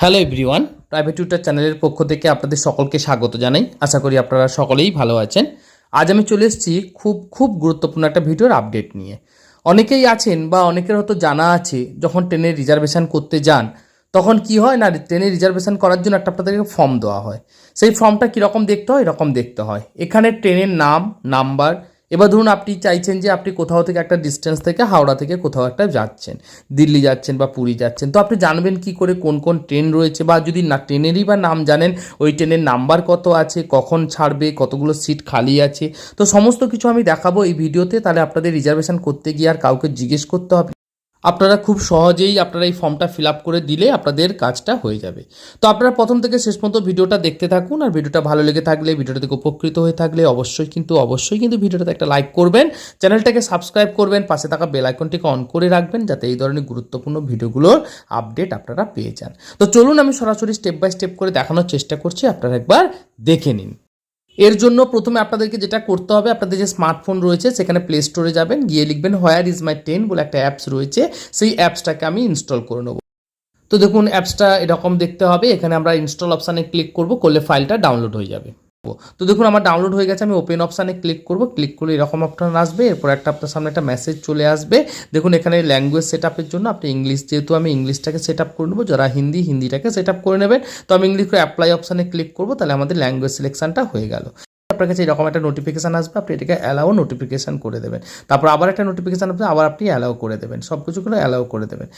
Hello everyone private tutor চ্যানেলের পক্ষ থেকে আপনাদের সকলকে স্বাগত জানাই। আশা করি আপনারা সকলেই ভালো আছেন। আজ আমি চলে এসেছি খুব খুব গুরুত্বপূর্ণ একটা ভিডিওর আপডেট নিয়ে। অনেকেই আছেন বা অনেকের হয়তো জানা আছে, যখন ট্রেনের রিজার্ভেশন করতে যান, তখন কি হয় না ট্রেনে রিজার্ভেশন করার জন্য একটা আপনাদেরকে ফর্ম দেওয়া হয়। সেই ফর্মটা কীরকম দেখতে হয়, এরকম দেখতে হয়। এখানে ট্রেনের নাম নাম্বার এবার ধরুন আপনি চাইছেন যে আপনি কোথাও থেকে একটা ডিস্টেন্স থেকে হাওড়া থেকে কোথাও একটা যাচ্ছেন, দিল্লি যাচ্ছেন বা পুরী যাচ্ছেন, তো আপনি জানবেন কি করে কোন কোন ট্রেন রয়েছে বা যদি না, ট্রেনেরই বা নাম জানেন, ওই ট্রেনের নাম্বার কত আছে, কখন ছাড়বে, কতগুলো সিট খালি আছে, তো সমস্ত কিছু আমি দেখাবো এই ভিডিওতে, তাহলে আপনাদের রিজার্ভেশন করতে গিয়ে আর কাউকে জিজ্ঞেস করতে হবে আপনারা খুব সহজেই আপনারা এই ফর্মটা ফিল আপ করে দিলে আপনাদের কাজটা হয়ে যাবে। তো আপনারা প্রথম থেকে শেষ পর্যন্ত ভিডিওটা দেখতে থাকুন আর ভিডিওটা ভালো লেগে থাকলে ভিডিওটা থেকে উপকৃত হয়ে থাকলে অবশ্যই কিন্তু অবশ্যই কিন্তু ভিডিওটাতে একটা লাইক করবেন। চ্যানেলটাকে সাবস্ক্রাইব করবেন, পাশে থাকা বেল আইকনটিকে অন করে রাখবেন যাতে এই ধরনের গুরুত্বপূর্ণ ভিডিওগুলোর আপডেট আপনারা পেয়ে যান। তো চলুন আমি সরাসরি স্টেপ বাই স্টেপ করে দেখানোর চেষ্টা করছি, আপনারা একবার দেখে নিন। এর জন্য প্রথমে আপনাদেরকে যেটা করতে হবে, আপনাদের যে স্মার্টফোন রয়েছে সেখানে প্লে স্টোরে যাবেন, গিয়ে লিখবেন হোয়ার ইজ মাই টেন বলে একটা অ্যাপস রয়েছে। সেই অ্যাপসটাকে আমি ইনস্টল করে নেব। তো দেখুন অ্যাপসটা এরকম দেখতে হবে। এখানে আমরা ইনস্টল অপশানে ক্লিক করব, করলে ফাইলটা ডাউনলোড হয়ে যাবে। তো দেখুন, আমার ডাউনলোড হয়ে গেছে, আমি ওপেন অপশানে ক্লিক করব ক্লিক করলে এরকম অপশান আসবে, এরপর একটা আপনার সামনে একটা মেসেজ চলে আসবে। দেখুন, এখানে ল্যাঙ্গুয়েজ সেট জন্য আপনি ইংলিশ যেহেতু আমি ইংলিশটাকে সেট আপ করে নেব, যারা হিন্দি, হিন্দিটাকে সেট করে নেবেন, তো আমি ইংলিশ করে অ্যাপ্লাই অপশানে ক্লিক করব, তাহলে আমাদের ল্যাঙ্গুয়েজ সিলেকশনটা হয়ে গেল। আপনার কাছে এরকম একটা নোটিফিকেশান আসবে, আপনি এটাকে অ্যালাও নোটিফিকেশান করে দেবেন। তারপর আবার একটা নোটিফিকেশান আসবে, আবার আপনি অ্যালাও করে দেবেন সব কিছু করে অ্যালাও করে দেবেন।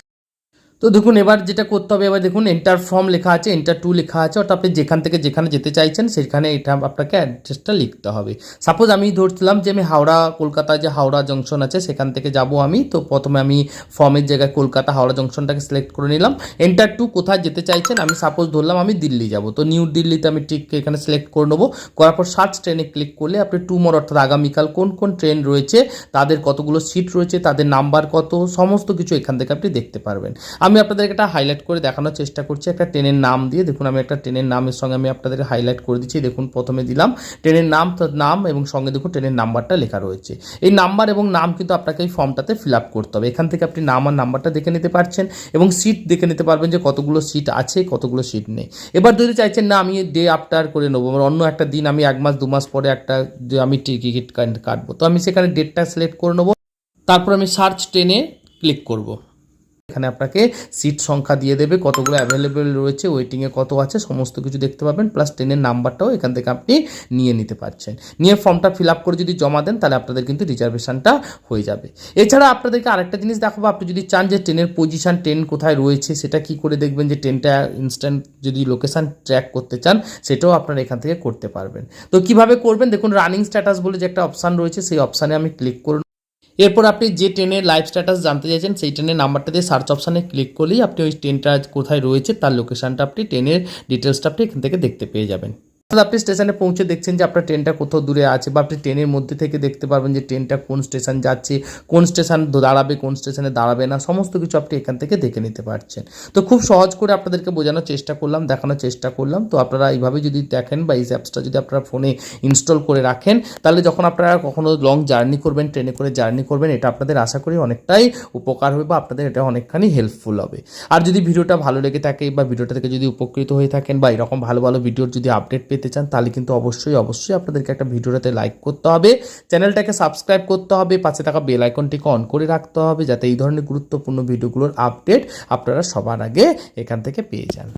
তো দেখুন, এবার যেটা করতে হবে, এবার দেখুন এন্টার ফর্ম লেখা আছে এন্টার টু লেখা আছে, অর্থাৎ আপনি যেখান থেকে যেখানে যেতে চাইছেন, সেখানে এটা আপনাকে অ্যাড্রেসটা লিখতে হবে। সাপোজ আমি ধরছিলাম যে আমি হাওড়া কলকাতা যে হাওড়া জংশন আছে, সেখান থেকে যাব আমি, তো প্রথমে আমি ফর্মের জায়গায় কলকাতা হাওড়া জংশনটাকে সিলেক্ট করে নিলাম। এন্টার টু কোথায় যেতে চাইছেন, আমি সাপোজ ধরলাম আমি দিল্লি যাব, তো নিউ দিল্লিতে আমি ঠিক এখানে সিলেক্ট করে নেব। করার পর সার্চ ট্রেনে ক্লিক করলে আপনি টুমোর অর্থাৎ আগামীকাল কোন কোন ট্রেন রয়েছে, তাদের কতগুলো সিট রয়েছে, তাদের নাম্বার কত, সমস্ত কিছু এখান থেকে আপনি দেখতে পারবেন। আমি আপনাদেরকে একটা হাইলাইট করে দেখানোর চেষ্টা করছি, একটা ট্রেনের নাম দিয়ে। দেখুন, আমি একটা ট্রেনের নামের সঙ্গে আমি আপনাদেরকে হাইলাইট করে দিচ্ছি। দেখুন, প্রথমে দিলাম ট্রেনের নাম নাম এবং সঙ্গে দেখুন ট্রেনের নাম্বারটা লেখা রয়েছে। এই নাম্বার এবং নাম কিন্তু আপনাকে এই ফর্মটাতে ফিল আপ করতে হবে। এখান থেকে আপনি নাম আর নাম্বারটা দেখে নিতে পারছেন এবং সিট দেখে নিতে পারবেন যে কতগুলো সিট আছে, কতগুলো সিট নেই। এবার যদি চাইছেন না, আমি ডে আফটার করে নেব। মানে অন্য একটা দিন, আমি এক মাস, দু মাস পরে একটা আমি টিকিট কাটবো। তো আমি সেখানে ডেটটা সিলেক্ট করে নেব। তারপর আমি সার্চ ট্রেনে ক্লিক করব। এখানে আপনাকে সিট সংখ্যা দিয়ে দেবে, কতগুলো অ্যাভেলেবেল রয়েছে ওয়েটিংয়ে কত আছে, সমস্ত কিছু দেখতে পাবেন প্লাস ট্রেনের নাম্বারটাও এখান থেকে আপনি নিয়ে নিতে পারছেন। নিয়ে ফর্মটা ফিল আপ করে যদি জমা দেন, তাহলে আপনাদের কিন্তু রিজার্ভেশনটা হয়ে যাবে। এছাড়া আপনাদেরকে আরেকটা জিনিস দেখাবো, আপনি যদি চান যে ট্রেনের পজিশন ট্রেন কোথায় রয়েছে, সেটা কি করে দেখবেন যে ট্রেনটা ইনস্ট্যান্ট যদি লোকেশান ট্র্যাক করতে চান, সেটাও আপনারা এখান থেকে করতে পারবেন। তো কীভাবে করবেন? দেখুন রানিং স্ট্যাটাস বলে যে একটা অপশান রয়েছে, সেই অপশানে আমি ক্লিক করুন এরপর আপনি যে ট্রেনের লাইভ স্ট্যাটাস জানতে চাইছেন, সেই ট্রেনের নাম্বারটা দিয়ে সার্চ অপশানে ক্লিক করলেই আপনি ওই ট্রেনটা কোথায় রয়েছে, তার লোকেশানটা আপনি, ট্রেনের ডিটেলসটা আপনি এখান থেকে দেখতে পেয়ে যাবেন। আপনি স্টেশনে পৌঁছে দেখছেন যে আপনার ট্রেনটা কোথাও দূরে আছে বা আপনি ট্রেনের মধ্যে থেকে দেখতে পারবেন যে ট্রেনটা কোন স্টেশন যাচ্ছে, কোন স্টেশন দাঁড়াবে, কোন স্টেশনে দাঁড়াবে না, সমস্ত কিছু আপনি এখান থেকে দেখে নিতে পারছেন। তো খুব সহজ করে আপনাদেরকে বোঝানোর চেষ্টা করলাম, দেখানোর চেষ্টা করলাম। তো আপনারা এইভাবে যদি দেখেন বা এই অ্যাপসটা যদি আপনারা ফোনে ইনস্টল করে রাখেন, তাহলে যখন আপনারা কখনো লং জার্নি করবেন ট্রেনে করে জার্নি করবেন, এটা আপনাদের আশা করি অনেকটাই উপকার হবে বা আপনাদের এটা অনেকখানি হেল্পফুল হবে। আর যদি ভিডিওটা ভালো লেগে থাকে বা ভিডিওটা থেকে যদি উপকৃত হয়ে থাকেন বা এরকম ভালো ভালো ভিডিওর যদি আপডেট পেতে চান, তাহলে কিন্তু অবশ্যই অবশ্যই আপনাদেরকে একটা ভিডিওটাতে লাইক করতে হবে। চ্যানেলটাকে সাবস্ক্রাইব করতে হবে, পাশে থাকা বেল আইকনটিকে অন করে রাখতে হবে, যাতে এই ধরনের গুরুত্বপূর্ণ ভিডিওগুলোর আপডেট আপনারা সবার আগে এখান থেকে পেয়ে যান।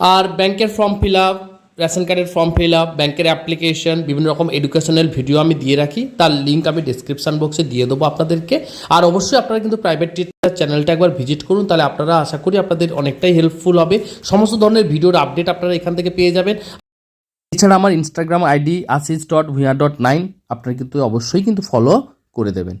আর ব্যাংকের ফর্ম ফিল আপ রেশন কার্ডের ফর্ম ফিল আপ ব্যাংকের অ্যাপ্লিকেশন বিভিন্ন রকম এডুকেশনাল ভিডিও আমি দিয়ে রাখি, তার লিঙ্ক আমি ডিসক্রিপশন বক্সে দিয়ে দেবো আপনাদেরকে। আর অবশ্যই আপনারা কিন্তু প্রাইভেট টিচার চ্যানেলটা একবার ভিজিট করুন, তাহলে আপনারা আশা করি আপনাদের অনেকটাই হেল্পফুল হবে। সমস্ত ধরনের ভিডিওর আপডেট আপনারা এখান থেকে পেয়ে যাবেন। এছাড়া আমার Instagram ID Ashis dot Bhuiyan dot nine আপনারা কিন্তু অবশ্যই কিন্তু ফলো করে দেবেন।